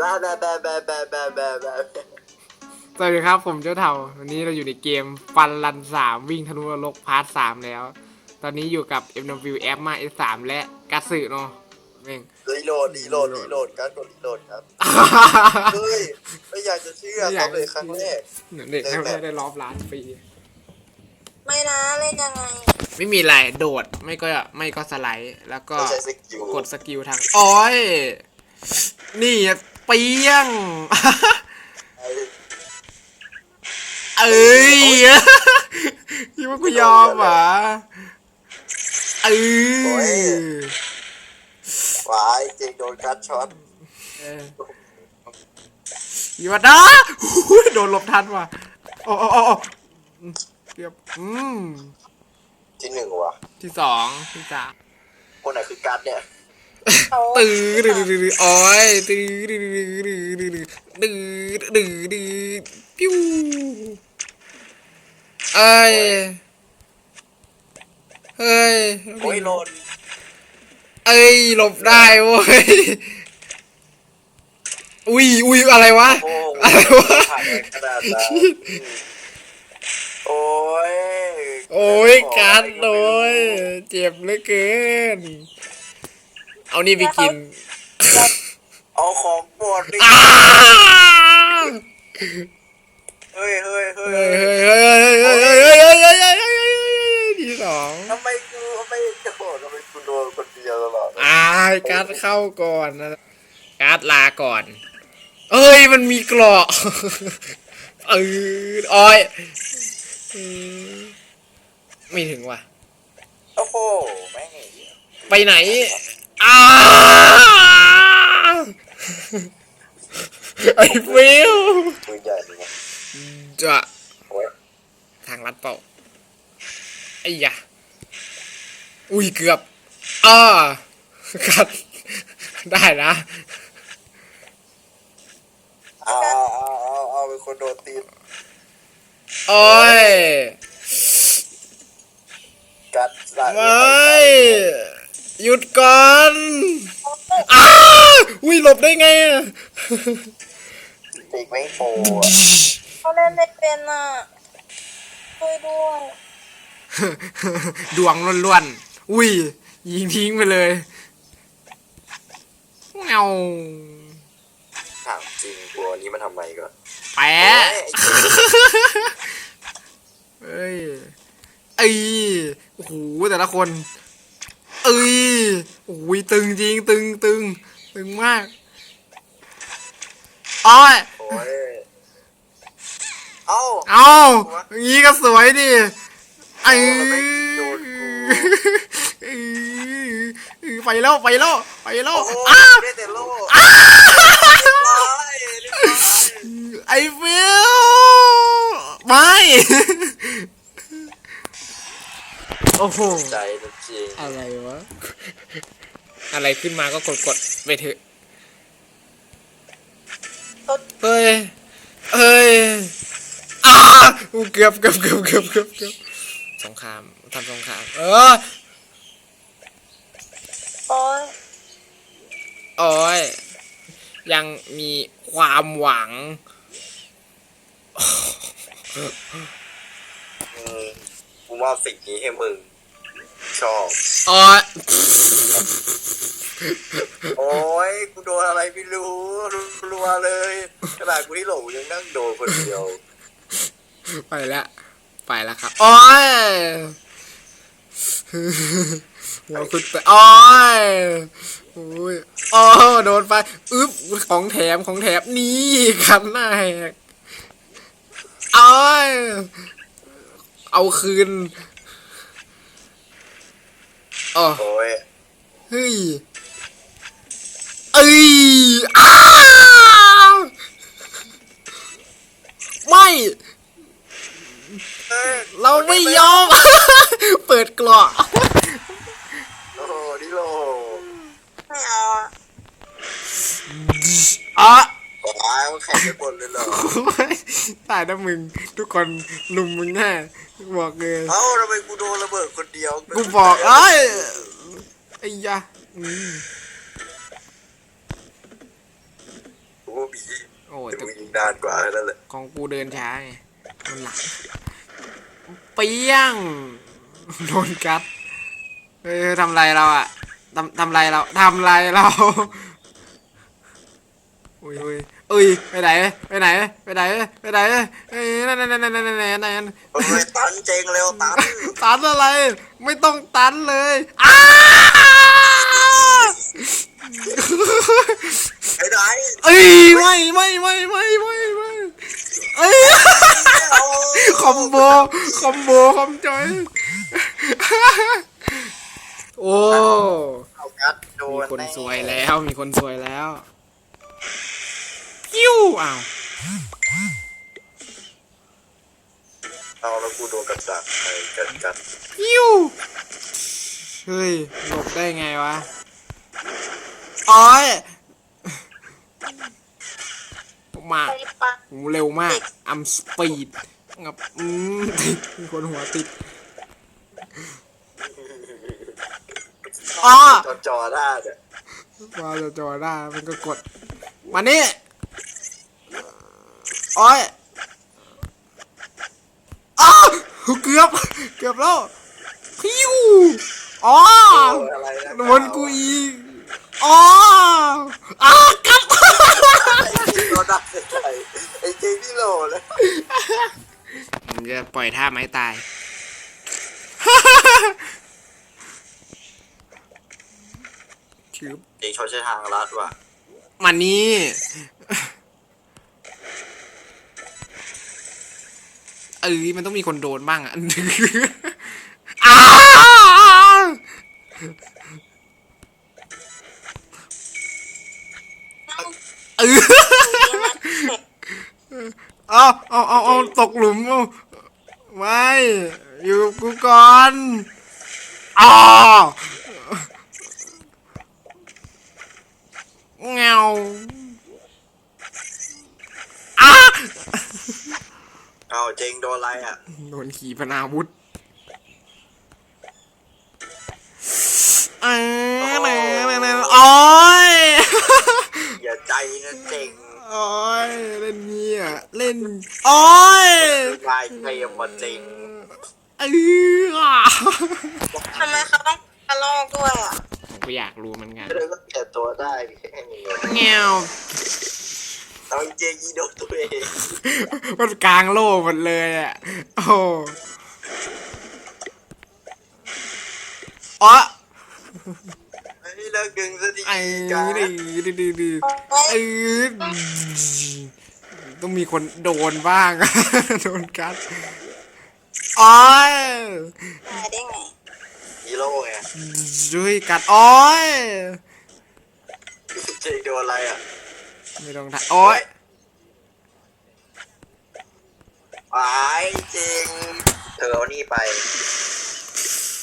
แบบแบบแบบแบบแบบแบบแบบสวัสดีครับผมเจ้าเถ่าวันนี้เราอยู่ในเกมฟันรันสามวิ่งทะลุนรกพาร์ทสามแล้ว ตอนนี้อยู่กับ MW F มา S สามและกาสึเนาะเม่ง รีโหลดรีโหลดรีโหลดการกดรีโหลดครับ เฮ้ย ไม่อยากจะเชื่อไม่อครับเลยครั้งแรก เด็กแค่ได้ล็อบล้านฟรีไม่นะเล่นยังไงไม่มีไรโดดไม่ก็ไม่ก็สไลด์แล้วก็กดสกิลทาง โอ้อย นี่ เปียง เอ้ยคิดว่ากูยอมเหรอเอ้ยวายเจงโดนการช็อตอยู่ว่าด้าโดนหลบทันว่ะโอ้โอ้โอ้โอ้เกือบอืมที่หนึ่งว่ะที่สองที่สามคนไหนคือการเนี่ย ตื้อดื้อดื้อดื้อโอ้ยตื้อดื้อดื้อดื้อดื้อดื้อดื้อดื้อปิ้วเอ้ยเฮ้ยโอ้ยโดนเอ้ยหลบได้เว้ยอุ้ยอุ้ยอะไรวะโอ้อะไรวะผ่านไปขนาดนั้นโอ้ยโอ้ยการโอ้ยเจ็บเหลือเกิน เอานี่ไปกินเอาของโปรดไปอ้าวเฮ้ยเฮ้ยเฮ้เฮ้ยยเฮ้ยเฮ้ยเฮ้ยเฮ้ยเฮ้ยเฮ้ยเฮ้ยเฮ้ยเฮ้ยเฮ้ยที่สองทำไมกูไม่โดนทำไมกูโดนคนเดียวตลอดอ่าการ์ดเข้าก่อนนะการ์ดลาก่อน เอ้ยมันมีเกราะเอออ้อยอืมไม่ถึงว่ะ โอ้โห แม่งไปไหนอ้า ไอ้ฟิวปืนใหญ่เลยนะจะโอ้ยทางลัดเปล่าไอ้ยะอุ้ยเกือบอ้ากัดได้นะเอาเอาเอาเอาเอาเป็นคนโดนตีนโอ้ยกัดสาดไม่ หยุดก่อนอ้าอุ้ยหลบได้ไงอะเด็กแม่งโปอะเขาเล่นไม่เป็นอะช่วยด้วยดวงล้วนๆอุ้ยยิงทิ้งไปเลยเงาถามจริงกลัวนี้มาทำไมก่อนแปะเอ้ยเอ้ยโอ้โหแต่ละคน เอ้ยโอ้ยตึงจริงตึงตึงตึงมากอ้อยโอ้ยเอ้าเอาอย่างงี้ก็สวยดิไอ้โอ้แล้วไม่โดนกูเออไปแล้วไปแล้วไปแล้วโอ้โหอ้าได้แต่โล่อ้าเรียบร้อยเรียบร้อยไอ้ฟิวไม่ โอ้โห ใจนะจริงอะไรวะ อะไรขึ้นมาก็กดกดๆไปเถอะเฮ้ยเฮ้ยอ้าอู้เกือบเกือบเกือบเกือบเกือบเกือบสงครามทำสงครามเออโอ้ยโอ้ยยังมีความหวังอืมกูมอบสิ่งนี้ให้มึง ชอบโอ้ยโอ้ยกูโดนอะไรไม่รู้รัวๆเลยขนาดกูที่หลงยังนั่งโดนคนเดียว ไปแล้วไปแล้วครับโอ้ยหัวคุณไปโอ้ยโอ้ยโอ้โดนไปอึ๊บของแถมของแถมนี่กันหน้าแหกโอ้ยเอาคืน อ๋อโอ้ยเฮ้ยเอ้ยอ้าไม่ เอ้ยเราไม่ยอม เปิดกรอกโอ้โหดิโลไม่เอาอะอะว้าวแข่งกันหมดเลยเหรอ ตายนะมึง ทุกคนลุมมึงแน่บอกเลย เอ้าทำไมกูโดนระเบิดคนเดียวกูบอกเอ้ยไอ้ยะอืมกูโอ้ยแต่แต่กูยิงนานกว่าแค่นั้นแหละของกูเดินช้าไงมันหลังเปี้ยงโดนกัดเฮ้ยทำไรเราอะทำทำไรเราทำไรเราอุ้ยอุ้ย เอ้ยไปไหนไปไหนไปไหนไปไหนเอ้ยนั่นนั่นนั่นนั่นนั่นนั่นนั่นเฮ้ยตันเจงเร็วตันตันอะไร ไม่ต้องตันเลยอ้าไอ้ไหนเอ้ยไม่ไม่ไม่ไม่ไม่ไม่เอ้ยเอาคอมโบคอมโบคอมจอยโอ้เอากัดโดมีนคนแน่สวยแล้วมีคนสวยแล้ว พิ้วอ้าวเอาแล้วกูโดนกัดดักไอ้กัดกัดพิ้วเฮ้ยหลบได้ไงวะโอ้ยมาไปปะผมเร็วมากอัมสปีดงับอืมติดมีคนหัวติดอ๋อจอจอได้เนี่ยมาจะจอได้มันก็กด มานี่ โอ้ยอ้าวเกือบ เกือบแล้วพิ้วอ๋อโดนอะไรนะโดนกูอีกอ๋ออ้าวกลับโดนดักใส่ไอ้เจงที่โหลเลยผมจะปล่อยท่าไม้ตาย ชืบเจงชอบใช้ทางลัดว่ะมานี่ เอ้ยมันต้องมีคนโดนบ้างอะอ้าวเออเอาเอาเอาเอาตกหลุมเอาไม่อยู่กับกูก่อนอ๋อเงาอ้า เอาเจงโดนอะไรอะ โดนขี่พนาวุธเอ้ยแม่แม่แม่โอ้ยอย่าใจนะเจงโอ้ยเล่นเงี้ยเล่นโอ้ยลายเทมมาเจงเอออะทำไมเขาต้องกระลอกด้วยอะผมก็อยากรู้เหมือนกันเธอก็เปลี่ยนตัวได้แค่นี้ เงี้ยว เอาเจงยีโดนตัวเองมันกลางโล่หมดเลยอะโอ้อ๋อเฮ้ยเลิกดึงสักทีไอ้กันดีดีดีดีเฮ้ยเออต้องมีคนโดนบ้าง โดนกัดอ้อยตายได้ไงฮีโร่ไงจุ้ยกัดอ้อยเจงโดนอะไรอะ ไม่ต้องทำโอ้ยไอ้เจงเธอเอานี่ไป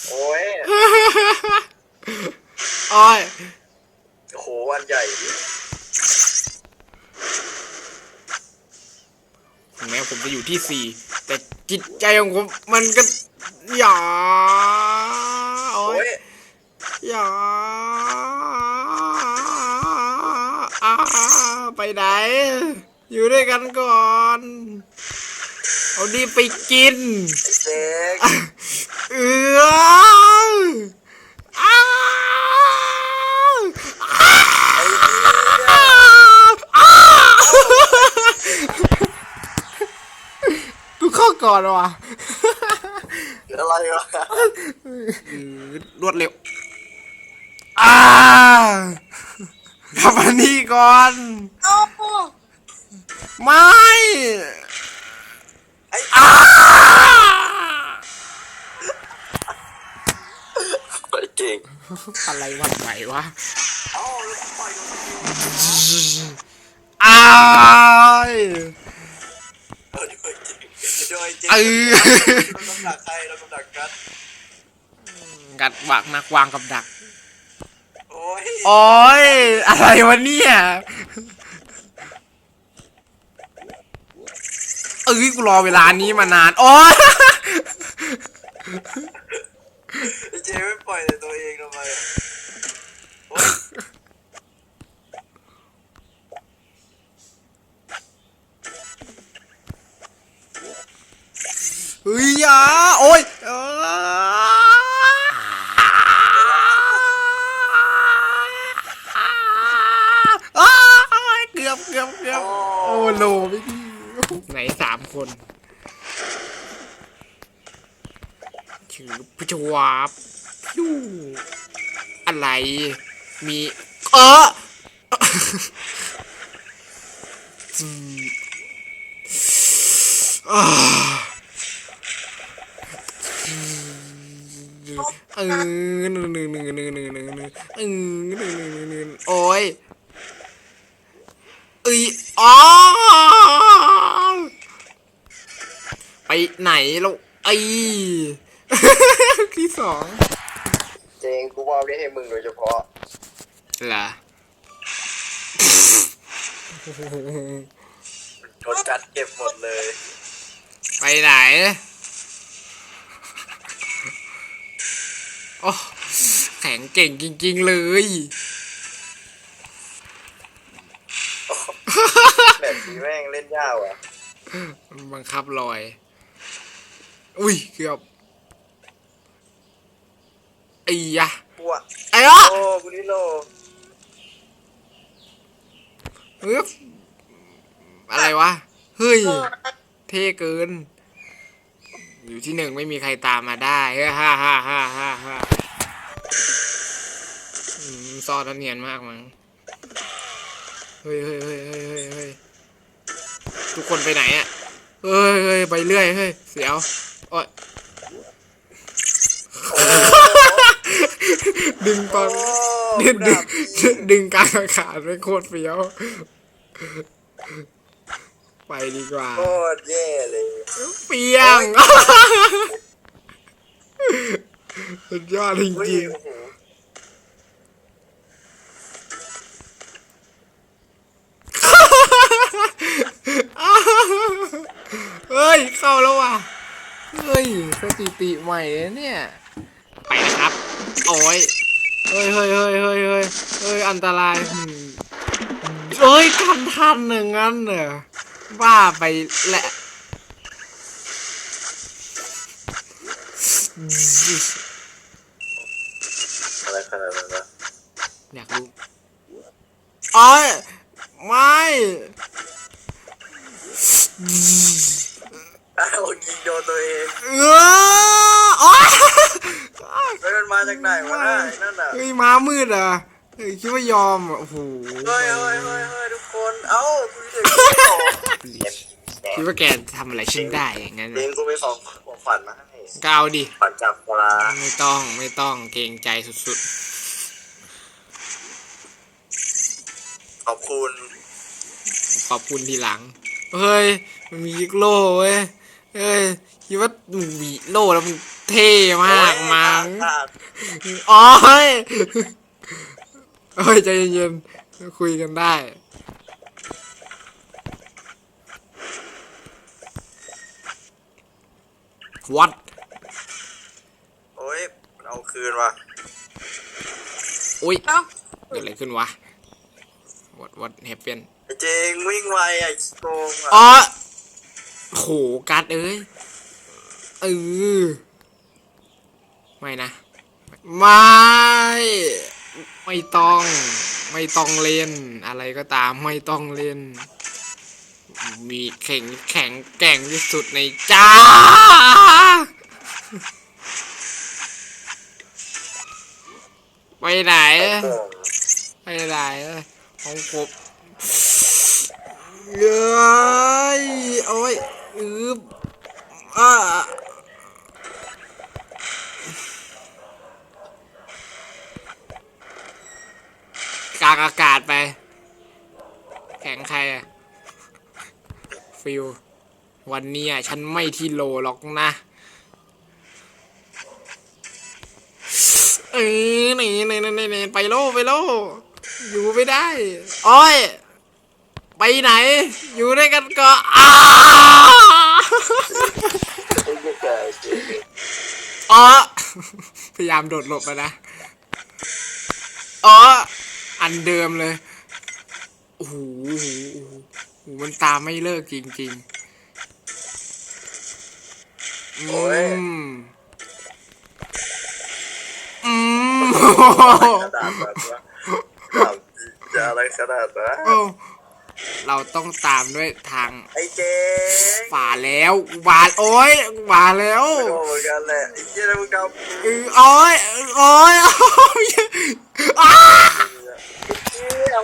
โอ้ยอ้อยโอ้โห อันใหญ่ ถึงแม้ผมจะอยู่ที่สี่แต่จิตใจของผมมันก็อย่าโอ้โอ้ยย อย่าอ่า ไปไหน อยู่ด้วยกันก่อน เอาดีไปกินไอ้เจงเอออ้าวไอ้เหี้ยอ้าวกูเข้าก่อนว่ะเกิดอะไรวะ รวดเร็วอ่า กลับมานี่ก่อนเอ้าไม่ไอ้อ้าไอ้เจงอะไรหวันไหววะเอ้าแล้วปล่อยโดนสกิลอ้ายเออด้วยเจงด้วยเจงเออเราต้องดักใครเราต้องดักกัดกัดวางนักวางกับดัก โอ้ยอะไรวะเนี่ยเอ้ยกูรอเวลานี้มานานโอ้ยเจไม่ปล่อยแต่ตัวเองทำไมเฮ้ยย่ะโอ้ย คนชื่อผู้ชวาบยูอะไร มีเอออืมอ่า ไอ้ที่สองเจงกูว่าได้ให้มึงโดยเฉพาะเหรอโดนจัดเก็บหมดเลย ไปไหน โอ้แข็งเก่งจริง ๆ เลยแบบนี้แม่งเล่นยากอะมันบังคับลอย อุ้ยเกือบไอ้ยะกูอะไอ้อะโอ้กูนี่โลอึ๊บอะไรวะ เฮ้ย เท่เกิน อยู่ที่หนึ่งไม่มีใครตามมาได้เฮ้ยฮ่าฮ่าฮ่าฮ่าฮ่าอืมซอสเนียนมากมั้งเฮ้ยเฮ้ยเฮ้ยเฮ้ยเฮ้ยเฮ้ยทุกคนไปไหนอะเฮ้ยเฮ้ยไปเรื่อยเฮ้ยเสียว โอ๊ยดึงตอนโอ้ดึงกูดึดังบดึงกลางอากาศไปโคตรเฟี้ยว ไปดีกว่าโคตรแย่เลยเปียงสุดยอดจเฮ้ยริงโอ้โหๆเฮ้ย เข้าแล้วว่ะ เฮ้ยสถิติใหม่เลยเนี่ย ไปนะครับ โอ้ยเฮ้ยเฮ้ยเฮ้ยเฮ้ยเฮ้ยเฮ้ยอันตรายอืมเฮ้ยทันทันหนึ่งงั้นเหรอว่าไปแหละอะไรขนาดนั้นวะอยากรู้โอ้ยไม่ อ้าวยิงโดนตัวเองเออโอ้ยแล้วมันมาจากไหนวะน่ะไอ้นั่นอะเฮ้ยม้ามืดอะเฮ้ยคิดว่ายอมอะโอ้โหเฮ้ยเฮ้ยเฮ้ยเฮ้ยทุกคนเอ้ากูจะเด็กคิดว่าแกทำอะไรฉันได้อย่างนั้นเลี้ยน่ะงกูไปของของขวัญมาให้ก็เอาดิขวัญจับปลาไม่ต้องไม่ต้องเกรงใจสุดขอบคุณๆ ขอบคุณทีหลัง เฮ้ย มันมียิกโล่เว้ย เฮ้ยคิดว่ามึงมีโล่แล้วมึงเท่มากมั้งขาดโอ้ยเฮ้ยใจเย็นๆคุยกันได้วัดโอ้ยมันเอาคืนว่ะอุ้ยเอ้า เกิดอะไรขึ้นวะวัดวัดเฮปเปนไอ้เจงวิ่งไวไอ้โกงอะอ๋อ โหการ์ดเอ้ยเออไม่นะ ไม่ ไม่ต้อง ไม่ต้องเล่น อะไรก็ตามไม่ต้องเล่น มีแข็งแข็งแก่งที่สุดในจ้า ไปไหน ไปไหนของกบเย้ยโอ้ย อึบอ่ากางอากาศไป แข่งใครอะฟิลวันนี้อะฉันไม่ที่โลหรอกนะ เอ้ยไหนไหนไหนไหนไหนไปโลไปโล อยู่ไม่ได้ อ้อย ไปไหน อยู่ด้วยกันก็อ้า อ้เหี้ยแก่เจงอ๋อ พยายามโดดหลบไปนะ อ๋อ อันเดิมเลย โอ้โหโอ้โหโอ้โหมันตามไม่เลิกจริงๆโอ้ยอืม อืม ขนาดนั้นวะถามจริงจะอะไรขนาดนั้นโอ้ เราต้องตามด้วยทางไอ้เจ๊งฝาแล้วหวานโอ้ยหวานแล้วโดนเหมือนกันแหละไอ้เจ๊แล้วมึงทำเออโอ้ยโอ้ยโอ้ยอ้าเอา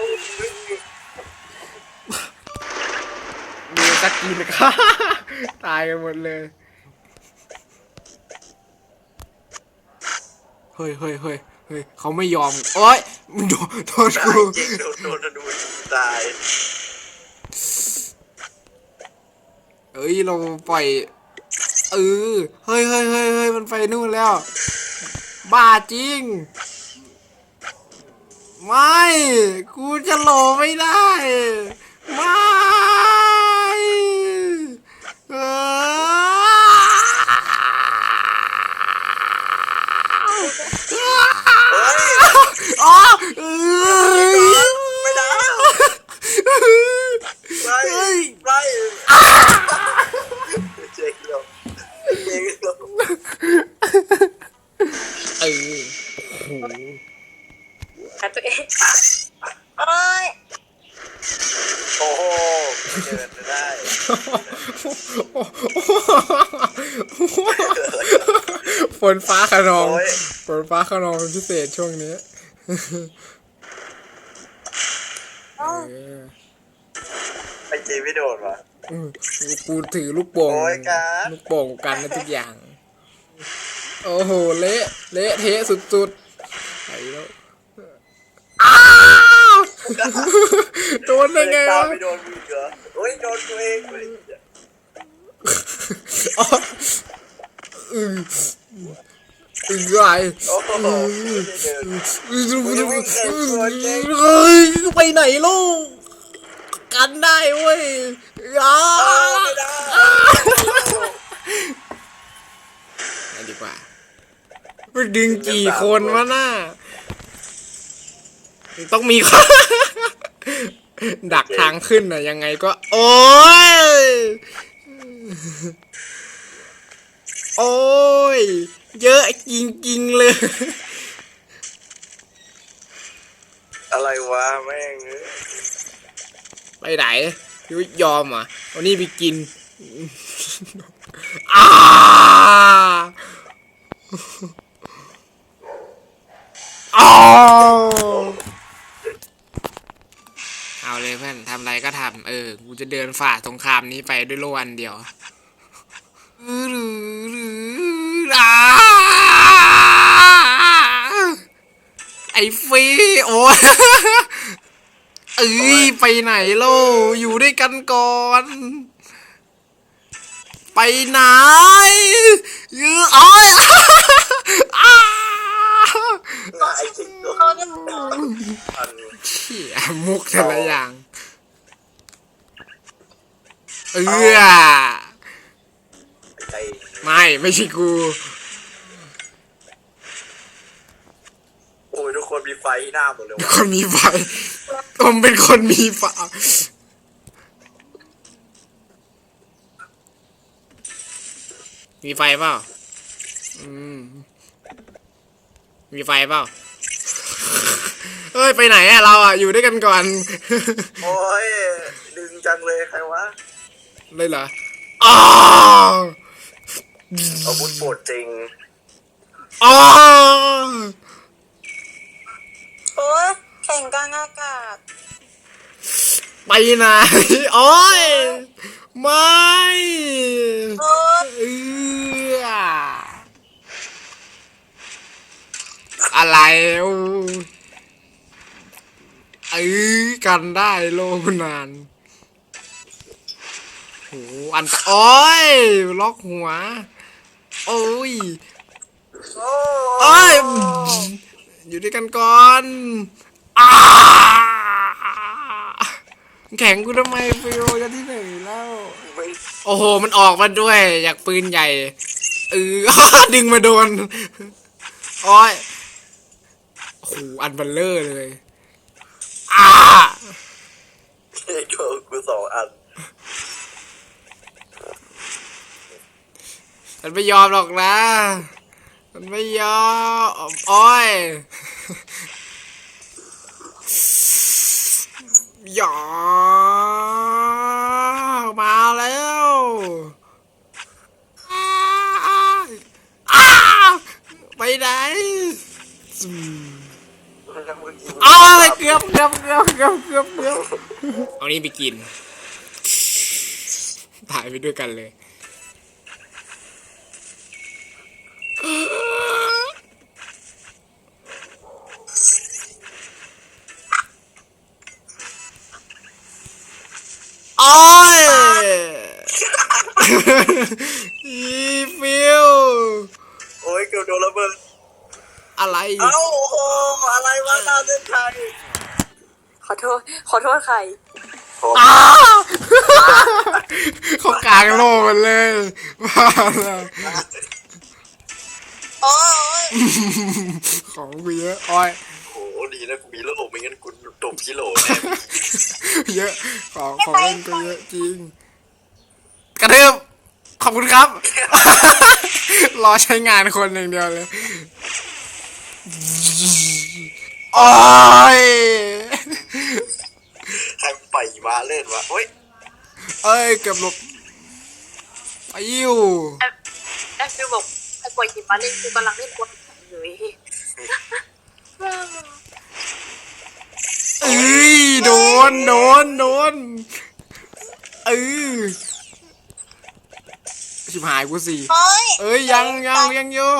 ดูสกินค่ะตายกันหมดเลยเฮ้ยเฮ้ยเฮ้ยเฮ้ยเขาไม่ยอมโอ้ยมันโดนโดนตากูยจริงโดนโดนโดนตาย เอ้ยเราปล่อยเออเฮ้ยเฮ้ยเฮ้ยเฮ้ยมันไปนู่นแล้ว บ้าจริง ไม่ กูจะหลอไม่ได้ ไม่ เออ เฮ้ย อ๋อเออ ไม่ได้ไป เฮ้ย ไปเจ๊งลงเจ๊งลง เออโอ้โห หาตัวเองโอ้ยโอ้โหเดินไม่ได้ฝนฟ้าขนองโอ้ยฝนฟ้าขนองเป็นพิเศษช่วงนี้เอ้าเออไอ้เจ๊ไม่โดนวะอืมกูถือลูกโป่งโอ้ยการลูกโป่งกันนะทุกอย่าง โอ้โห เละ เละเทะสุดๆไปแล้ว อ้าวโดนได้ไงตาวะไม่โดนมึงเหรอโอ้ยโดนตัวเองเว้ยอ๋ออืออือไรโอ้โหไม่ได้เดินเฮ้ยไปไหนลูกกันได้เว้ยอ้าไม่ได้ไปดีกว่ามันดึงกี่คนวะน่า ต้องมีคนดักทางขึ้นน่ะยังไงก็ โอ้ย โอ้ย เยอะจริงๆเลย อะไรวะแม่งเอ้ยไปไหนยุยยอมอะวันนี้ไปกินอ้าอ้าว เลยเพื่อนทำอะไรก็ทำเออ กูจะเดินฝ่าสงครามนี้ไปด้วยโลอันเดียวอ้าไอ้ฟีโอ้ยเอ้ยไปไหนโลอยู่ด้วยกันก่อน ไปไหนยืออ้อย ไอ้เจ๊งโดนเขาจะพันเชี่ยมุกแต่ละอย่าง เออใจไม่ไม่ใช่กู โอ้ยทุกคนมีไฟที่หน้าหมดเลยวะคนมีไฟผมเป็นคนมีไฟมีไฟเปล่าอืม มีไฟเปล่าเฮ้ยไปไหนอะเราอะอยู่ด้วยกันก่อน โอ้ยดึงจังเลยใครวะเลยเหรออ้าวอาวุธโปรดจริงอ้าวโอ้ยแข่งกลางอากาศไปไหนโอ้ยไม่ โอ้ย เออ อะไรอู้เออกันได้โลนานโหอันตโอ้ยล็อกหัว โอ้ยโอ้ยอยู่ด้วยกันก่อนอาแข่งกูทำไมฟิวจะที่ไหนแล้วโอ้โห มันออกมาด้วย อยากปืนใหญ่เออดึงมาโดน โอ้ย โอ้โหอันเบัลเลอร์เลยอ้าโดนกูสองอัน มันไม่ยอมหรอกนะ มันไม่ยอมโอ้อยอย่ามาแล้วอ้ายอ้าไปไหน อืมเอาอะไรเกือบเกือบเกือบเกือบเกือบเกือบเอานี่ไปกินถ่ายไปด้วยกันเลยโอ้ย อะไร เอ้าโอ้โหอะไรวะตาเส้นชัยขอโทษ ขอโทษใครอ้าวเขากลางโลกมันเลยว่าแล้วโอ้ยของกูเยอะอ้อยโอ้โหดีนะกูมีโลกไม่งั้นกูตกกิโลแน่เยอะของของเล่นก็เยอะจริง กระเทืบขอบคุณครับ รอใช้งานคนอย่างเดียวเลย โอ้ยใครปล่อยมาเล่นวะโอ้ยเอ้ยเกือบหลบไปอยู่แอฟฟิวบอกไอ้ปล่อยหิมะเล่นกูกำลังเล่นกวนอยู่เอ้ยโดนโดนโดนเออชิบหายกูสิโอ้ยเอ้ยยังยังยังอยู่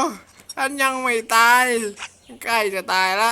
ฉันยังไม่ตายใกล้จะตายละ